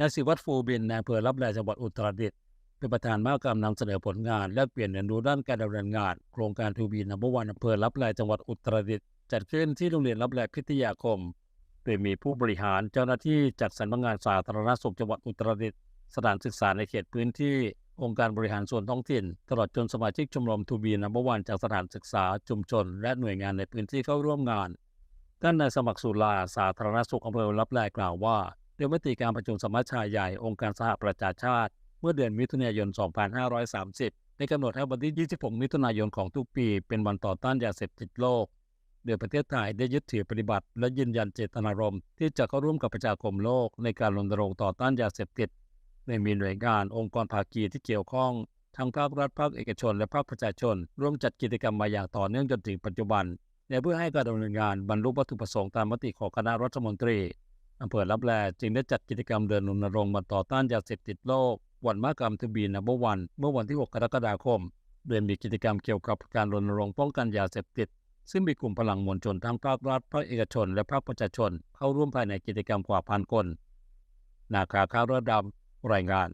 นายศิวัตรฟูบินนายอำเภอรับแลจังหวัดอุตรดิตถ์เป็นประธานมหกรรมนำเสนอผลงาน และเปลี่ยนเรียนรู้ด้านการดำเนินงาน โครงการทูบีนัมเบอร์วันอำเภอรับแลจังหวัดอุตรดิตถ์จัดขึ้นที่โรงเรียนรับแลพิทยาคมโดยมีผู้บริหารเจ้าหน้าที่จากสำนักงานสาธารณสุขจังหวัดอุตรดิตถ์สถานศึกษาในเขตพื้นที่องค์การบริหารส่วนท้องถิ่น ตลอดจนสมาชิกชมรมทูบีนัมเบอร์วันจากสถานศึกษาชุมชน และหน่วยงานในพื้นที่เข้าร่วมงานด้านนายสมัครสุลาสาธารณสุขอำเภอรับแลกล่าวว่า โดยมติการประชุมสมัชชาใหญ่องค์การสหประชาชาติ เมื่อเดือนมิถุนายน 2530 ได้กำหนดให้วันที่ 26 มิถุนายนของทุกปี เป็นวันต่อต้านยาเสพติดโลก โดยประเทศไทยได้ยึดถือปฏิบัติ และยืนยันเจตนารมณ์ที่จะเข้าร่วมกับประชาคมโลกในการรณรงค์ต่อต้านยาเสพติดในมีหน่วยงานองค์กรภาคีที่เกี่ยวข้องทั้งภาครัฐภาคเอกชน และภาคประชาชน ร่วมจัดกิจกรรมมาอย่างต่อเนื่องจนถึงปัจจุบันและเพื่อให้การดำเนินงานบรรลุวัตถุประสงค์ตามมติของคณะรัฐมนตรี อำเภอรับแลจึงได้จัดกิจกรรมเดินรณรงค์มาต่อต้านยาเสพติดโลก วันมากรรมทบีนัมเบวัน เมื่อวันที่ 6 กรกฎาคม โดยมีกิจกรรมเกี่ยวกับการรณรงค์ป้องกันยาเสพติด ซึ่งมีกลุ่มพลังมวลชนทั้งภาครัฐภาคเอกชน และภาคประชาชน เข้าร่วมภายในกิจกรรมกว่าพันคน นาคาข้าวระดำรายงาน